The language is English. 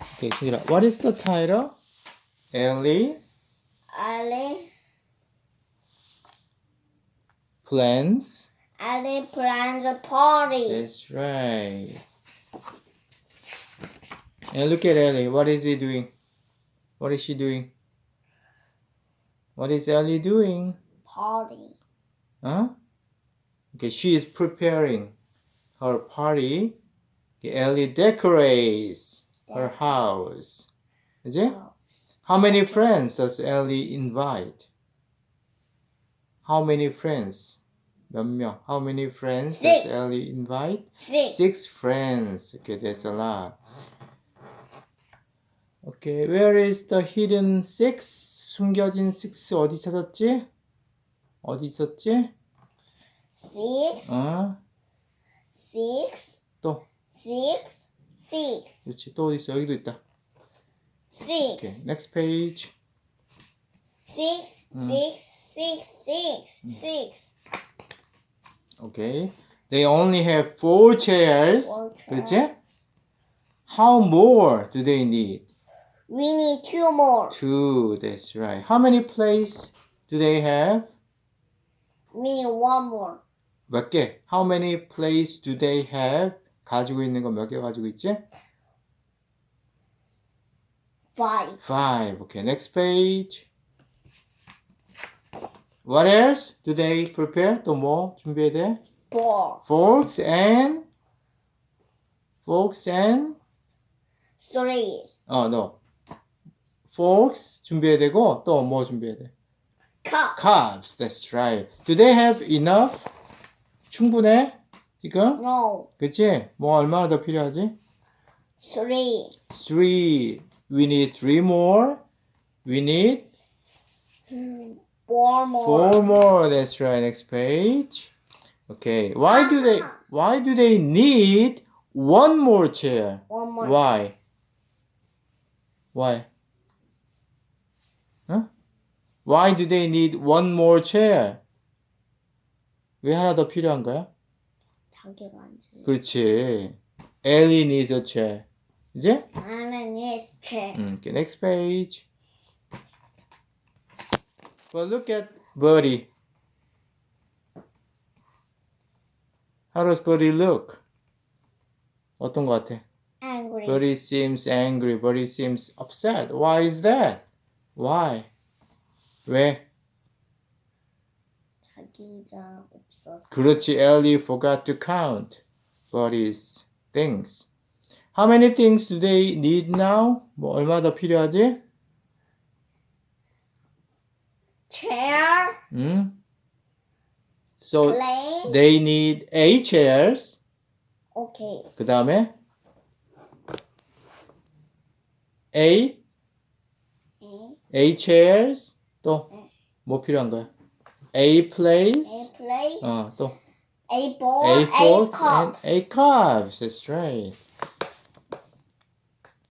Okay, Kira. What is the title? Ellie Ellie, plans. Ellie plans a party. That's right. And look at Ellie. What is he doing? What is she doing? What is Ellie doing? Party. Huh? Okay, she is preparing her party. Okay, Ellie decorates her house. is it? How many friends does Ellie invite? How many friends? 몇 명? How many friends does Six. Ellie invite? Six. Six friends. Okay, that's a lot. Okay, where is the hidden six? 숨겨진 six 어디 찾았지? 어디 있었지? Six. 어? Six. 또 Six. Six. 그렇지 또 어디 있어? 여기도 있다. Six. Okay, next page. Six. Six. Six. Six. Six. Okay, they only have four chairs. Four 그렇지? How more do they need? We need two more. Two. That's right. How many plates do they have? We need one more. 몇 개? How many plates do they have? 가지고 있는 거 몇 개 가지고 있지? Five. Five. Okay, next page. What else do they prepare? 또 뭐 준비해야 돼? Four. Forks and forks and Three. 어, no. Forks 준비해야 되고 또 뭐 준비해야 돼? Cup. Cups. That's right. Do they have enough? 충분해? 지금? No. 그치? 뭐 얼마나 더 필요하지? Three. Three. We need three more. We need Four more. four more. That's right. Next page. Okay. Why do they why do they need one more chair? One more. Why? Why? Huh? Why do they need one more chair? 왜 하나 더 필요한 거야? 자기가 앉을. 그렇지. Ellie needs a chair. 이제? 나는 yes chair. 음, okay, next page. But look at Buddy. How does Buddy look? 어떤 것 같아? Angry. Buddy seems angry. Buddy seems upset. Why is that? Why? 왜? 자기가 없어서. 그렇지. Ellie forgot to count Buddy's things. How many things do they need now? 뭐 얼마 더 필요하지? Chair. 음? So Plane. they need eight chairs. Okay. 그 다음에 eight, A. eight chairs. 또 뭐 필요한 거야? Eight plates. A plate. 어, 또 A ball. eight A forks cup. and eight cups. That's right.